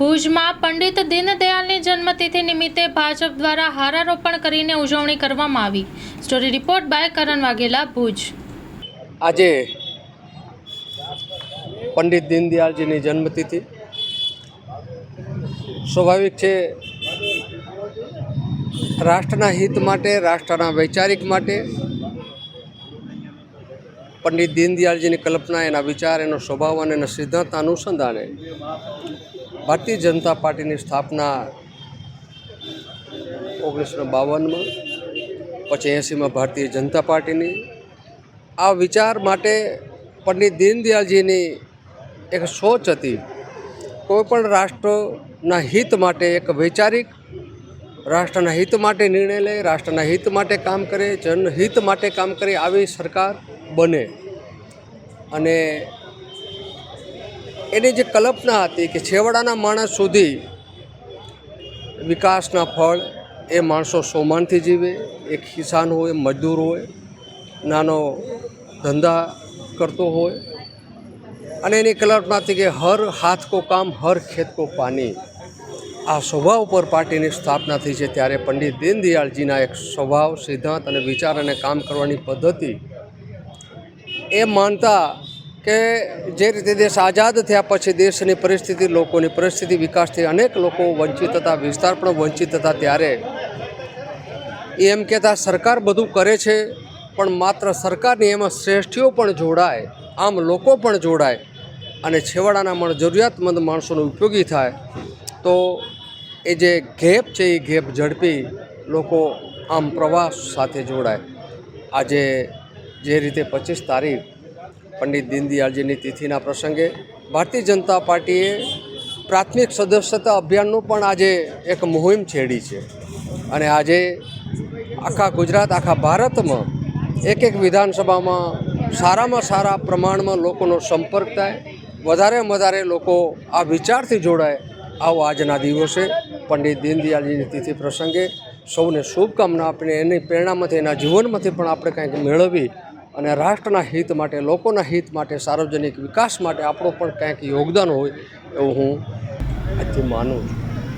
ભુજમાં પંડિત દીનદયાળની જન્મતિથિ નિમિત્તે ભાજપ દ્વારા હારારોપણ કરીને ઉજવણી કરવામાં આવી. Story report by Karan Vaghela, Bhuj. આજે પંડિત દીનદયાળજીની જન્મતિથિ. સ્વાભાવિક છે, રાષ્ટ્રના હિત માટે, રાષ્ટ્રના વૈચારિક માટે પંડિત દીનદયાળજીની કલ્પના, એના વિચાર, એનો સ્વભાવ અને એના સિદ્ધાંત અનુસંધાને ભારતીય જનતા પાર્ટીની સ્થાપના ઓગણીસો બાવનમાં, પછી એંસીમાં ભારતીય જનતા પાર્ટીની. આ વિચાર માટે પંડિત દીનદયાળજીની એક સોચ હતી. કોઈપણ રાષ્ટ્રના હિત માટે એક વૈચારિક, રાષ્ટ્રના હિત માટે નિર્ણય લે, રાષ્ટ્રના હિત માટે કામ કરે, જનહિત માટે કામ કરે, આવી સરકાર બને. અને એની જે કલ્પના હતી કે છેવાડાના માણસ સુધી વિકાસના ફળ એ માણસો સોમાનથી જીવે, એક કિસાન હોય, મજદૂર હોય, નાનો ધંધા કરતો હોય. અને એની કલ્પના હતી કે હર હાથ કો કામ, હર ખેત કો પાણી આ સ્વભાવ પર પાર્ટીની સ્થાપના થઈ છે ત્યારે પંડિત દીનદયાળજીના એક સ્વભાવ, સિદ્ધાંત અને વિચાર અને કામ કરવાની પદ્ધતિ. એ માનતા કે જે રીતે દેશ આઝાદ થયા પછી દેશની પરિસ્થિતિ, લોકોની પરિસ્થિતિ, વિકાસથી અનેક લોકો વંચિત હતા, વિસ્તાર પણ વંચિત હતા ત્યારે. એ એમ કહેતા, સરકાર બધું કરે છે, પણ માત્ર સરકારની એમાં શ્રેષ્ઠીઓ પણ જોડાય, આમ લોકો પણ જોડાય. અને છેવાડાના મણ જરૂરિયાતમંદ માણસોનો ઉપયોગી થાય. તો એ જે ગેપ છે, એ ગેપ ઝડપી લોકો આમ પ્રવાસ સાથે જોડાય. આજે જે રીતે પચીસ તારીખ પંડિત દીનદયાળજીની તિથિના પ્રસંગે ભારતીય જનતા પાર્ટીએ પ્રાથમિક સદસ્યતા અભિયાનનું પણ આજે એક મુહિમ છેડી છે. અને આજે આખા ગુજરાત, આખા ભારતમાં એક એક વિધાનસભામાં સારામાં સારા પ્રમાણમાં લોકોનો સંપર્ક થાય વધારેમાં વધારે લોકો આ વિચારથી જોડાય આવો આજના દિવસે. પંડિત દીનદયાળજીની તિથિ પ્રસંગે સૌને શુભકામના આપીને એની પ્રેરણામાંથી, એના જીવનમાંથી પણ આપણે કંઈક મેળવી અને રાષ્ટ્રના હિત માટે, લોકોના હિત માટે, સાર્વજનિક વિકાસ માટે આપણું પણ કંઈક યોગદાન હોય એવું હું આજથી માનું છું.